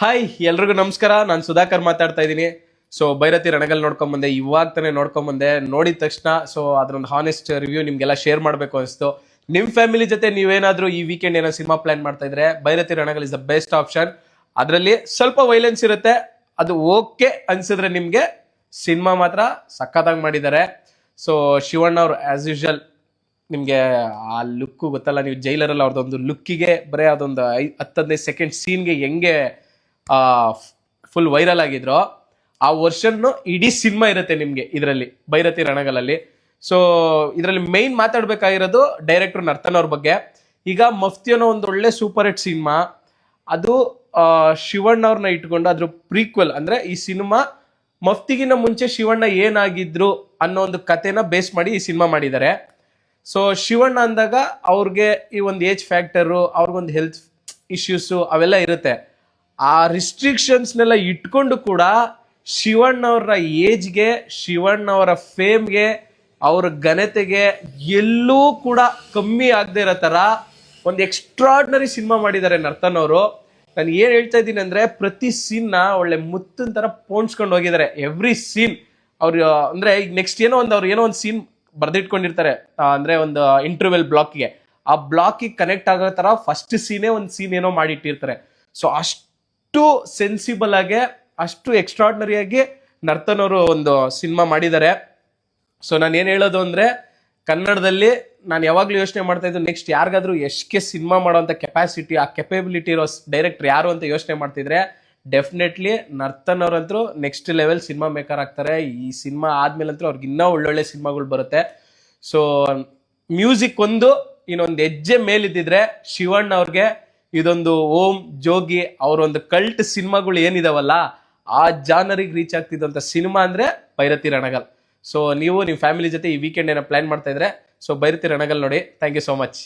Hi ಎಲ್ರಿಗೂ ನಮಸ್ಕಾರ. ನಾನು ಸುಧಾಕರ್ ಮಾತಾಡ್ತಾ ಇದ್ದೀನಿ. ಸೊ ಭೈರತಿ ರಣಗಲ್ ನೋಡ್ಕೊಂಬಂದೆ ಇವಾಗ ತಾನೇ ನೋಡ್ಕೊಂಬಂದೆ ನೋಡಿದ ತಕ್ಷಣ ಸೊ ಅದ್ರೊಂದು ಹಾನೆಸ್ಟ್ ರಿವ್ಯೂ ನಿಮ್ಗೆಲ್ಲ ಶೇರ್ ಮಾಡಬೇಕು ಅನಿಸ್ತು. ನಿಮ್ಮ ಫ್ಯಾಮಿಲಿ ಜೊತೆ ನೀವೇನಾದರೂ ಈ ವೀಕೆಂಡ್ ಏನೋ ಸಿನಿಮಾ ಪ್ಲಾನ್ ಮಾಡ್ತಾ ಇದ್ರೆ, Bhairathi Ranagal is the best option ಅದರಲ್ಲಿ ಸ್ವಲ್ಪ ವೈಲೆನ್ಸ್ ಇರುತ್ತೆ. ಅದು ಓಕೆ ಅನ್ಸಿದ್ರೆ ನಿಮಗೆ ಸಿನಿಮಾ ಮಾತ್ರ ಸಖತ್ತಾಗಿ ಮಾಡಿದ್ದಾರೆ. ಸೊ ಶಿವಣ್ಣ ಅವರು ಆಸ್ ಯೂಶಲ್ ನಿಮಗೆ ಆ ಲುಕ್ಕು ಗೊತ್ತಲ್ಲ, ನೀವು ಜೈಲರಲ್ಲಿ ಅವ್ರದ್ದೊಂದು ಲುಕ್ಕಿಗೆ ಬರೀ ಅದೊಂದು ಐ ಹತ್ತು ಹದಿನೈದು ಸೆಕೆಂಡ್ ಸೀನ್ಗೆ ಹೆಂಗೆ ಫುಲ್ ವೈರಲ್ ಆಗಿದ್ರು, ಆ ವರ್ಷನ್ ಇಡೀ ಸಿನಿಮಾ ಇರುತ್ತೆ ನಿಮ್ಗೆ ಇದರಲ್ಲಿ, ಭೈರತಿ ರಣಗಲಲ್ಲಿ. ಸೊ ಇದರಲ್ಲಿ ಮೈನ್ ಮಾತಾಡ್ಬೇಕಾಗಿರೋದು ಡೈರೆಕ್ಟರ್ ನರ್ತನ್ ಅವ್ರ ಬಗ್ಗೆ. ಈಗ ಮಫ್ತಿ ಅನ್ನೋ ಒಂದು ಒಳ್ಳೆ ಸೂಪರ್ ಹಿಟ್ ಸಿನಿಮಾ ಅದು ಶಿವಣ್ಣ ಅವ್ರನ್ನ ಇಟ್ಕೊಂಡು ಅದ್ರ ಪ್ರೀಕ್ವೆಲ್ ಅಂದ್ರೆ ಈ ಸಿನಿಮಾ ಮಫ್ತಿಗಿನ ಮುಂಚೆ ಶಿವಣ್ಣ ಏನಾಗಿದ್ರು ಅನ್ನೋ ಒಂದು ಕಥೆನ ಬೇಸ್ ಮಾಡಿ ಈ ಸಿನಿಮಾ ಮಾಡಿದ್ದಾರೆ ಸೊ ಶಿವಣ್ಣ ಅಂದಾಗ ಅವ್ರಿಗೆ ಈ ಒಂದು ಏಜ್ ಫ್ಯಾಕ್ಟರು ಅವ್ರಿಗೊಂದು ಹೆಲ್ತ್ ಇಶ್ಯೂಸು ಅವೆಲ್ಲ ಇರುತ್ತೆ. ಆ ರಿಸ್ಟ್ರಿಕ್ಷನ್ಸ್ನೆಲ್ಲ ಇಟ್ಕೊಂಡು ಕೂಡ ಶಿವಣ್ಣವರ ಏಜ್ಗೆ, ಶಿವಣ್ಣವರ ಫೇಮ್ಗೆ ಅವರ ಘನತೆಗೆ ಎಲ್ಲೂ ಕೂಡ ಕಮ್ಮಿ ಆಗದೆ ಇರೋ ಥರ ಒಂದು ಎಕ್ಸ್ಟ್ರಾಡ್ನರಿ ಸಿನಿಮಾ ಮಾಡಿದ್ದಾರೆ ನರ್ತನ್ ಅವರು. ನಾನು ಏನು ಹೇಳ್ತಾ ಇದ್ದೀನಿ ಅಂದರೆ ಪ್ರತಿ ಸೀನ್ನ ಒಳ್ಳೆ ಮುತ್ತಿನ ಥರ ಪೋಣಿಸ್ಕೊಂಡು ಹೋಗಿದ್ದಾರೆ. ಎವ್ರಿ ಸೀನ್ ಅವ್ರು, ಅಂದರೆ ಈಗ ನೆಕ್ಸ್ಟ್ ಏನೋ ಒಂದು ಅವ್ರು ಏನೋ ಒಂದು ಸೀನ್ ಬರ್ದಿಟ್ಕೊಂಡಿರ್ತಾರೆ. ಅಂದ್ರೆ ಒಂದು ಇಂಟರ್ವೆಲ್ ಬ್ಲಾಕ್ಗೆ ಆ ಬ್ಲಾಕಿಗೆ ಕನೆಕ್ಟ್ ಆಗೋ ಥರ ಫಸ್ಟ್ ಸೀನೇ ಒಂದು ಸೀನ್ ಏನೋ ಮಾಡಿಟ್ಟಿರ್ತಾರೆ. ಸೊ ಅಷ್ಟು ಸೆನ್ಸಿಬಲ್ ಆಗಿ, ಅಷ್ಟು ಎಕ್ಸ್ಟ್ರಾಡ್ನರಿಯಾಗಿ ಆಗಿ ನರ್ತನ್ ಅವರು ಒಂದು ಸಿನಿಮಾ ಮಾಡಿದ್ದಾರೆ. ಸೊ ನಾನು ಏನು ಹೇಳೋದು ಅಂದರೆ, ಕನ್ನಡದಲ್ಲಿ ನಾನು ಯಾವಾಗಲೂ ಯೋಚನೆ ಮಾಡ್ತಾ ನೆಕ್ಸ್ಟ್ ಯಾರಿಗಾದ್ರೂ ಎಷ್ಟಕ್ಕೆ ಸಿನಿಮಾ ಮಾಡೋಂಥ ಕೆಪಾಸಿಟಿ ಆ ಕೆಪಬಿಲಿಟಿ ಇರೋ ಡೈರೆಕ್ಟರ್ ಯಾರು ಅಂತ ಯೋಚನೆ ಮಾಡ್ತಿದ್ರೆ ಡೆಫಿನೆಟ್ಲಿ ನರ್ತನ್ ಅವರಂತರೂ ನೆಕ್ಸ್ಟ್ ಲೆವೆಲ್ ಸಿನಿಮಾ ಮೇಕರ್ ಆಗ್ತಾರೆ. ಈ ಸಿನಿಮಾ ಆದ್ಮೇಲಂತೂ ಅವ್ರಿಗೆ ಇನ್ನೂ ಒಳ್ಳೊಳ್ಳೆ ಸಿನಿಮಾಗಳು ಬರುತ್ತೆ. ಸೊ ಮ್ಯೂಸಿಕ್ ಒಂದು, ಇನ್ನೊಂದು ಹೆಜ್ಜೆ ಮೇಲಿದ್ದಿದ್ರೆ ಶಿವಣ್ಣ ಅವ್ರಿಗೆ ಇದೊಂದು ಓಂ ಜೋಗಿ ಅವರೊಂದು ಕಲ್ಟ್ ಸಿನಿಮಾಗಳು ಏನಿದಾವಲ್ಲ, ಆ ಜಾನರಿಗೆ ರೀಚ್ ಆಗ್ತಿದ್ದಂಥ ಸಿನಿಮಾ ಅಂದ್ರೆ ಭೈರತಿ ರಣಗಲ್. ಸೊ ನೀವು ನಿಮ್ಮ ಫ್ಯಾಮಿಲಿ ಜೊತೆ ಈ ವೀಕೆಂಡ್ ಏನೋ ಪ್ಲಾನ್ ಮಾಡ್ತಾ ಇದ್ರೆ ಸೊ ಭೈರತಿ ರಣಗಲ್ ನೋಡಿ. Thank you so much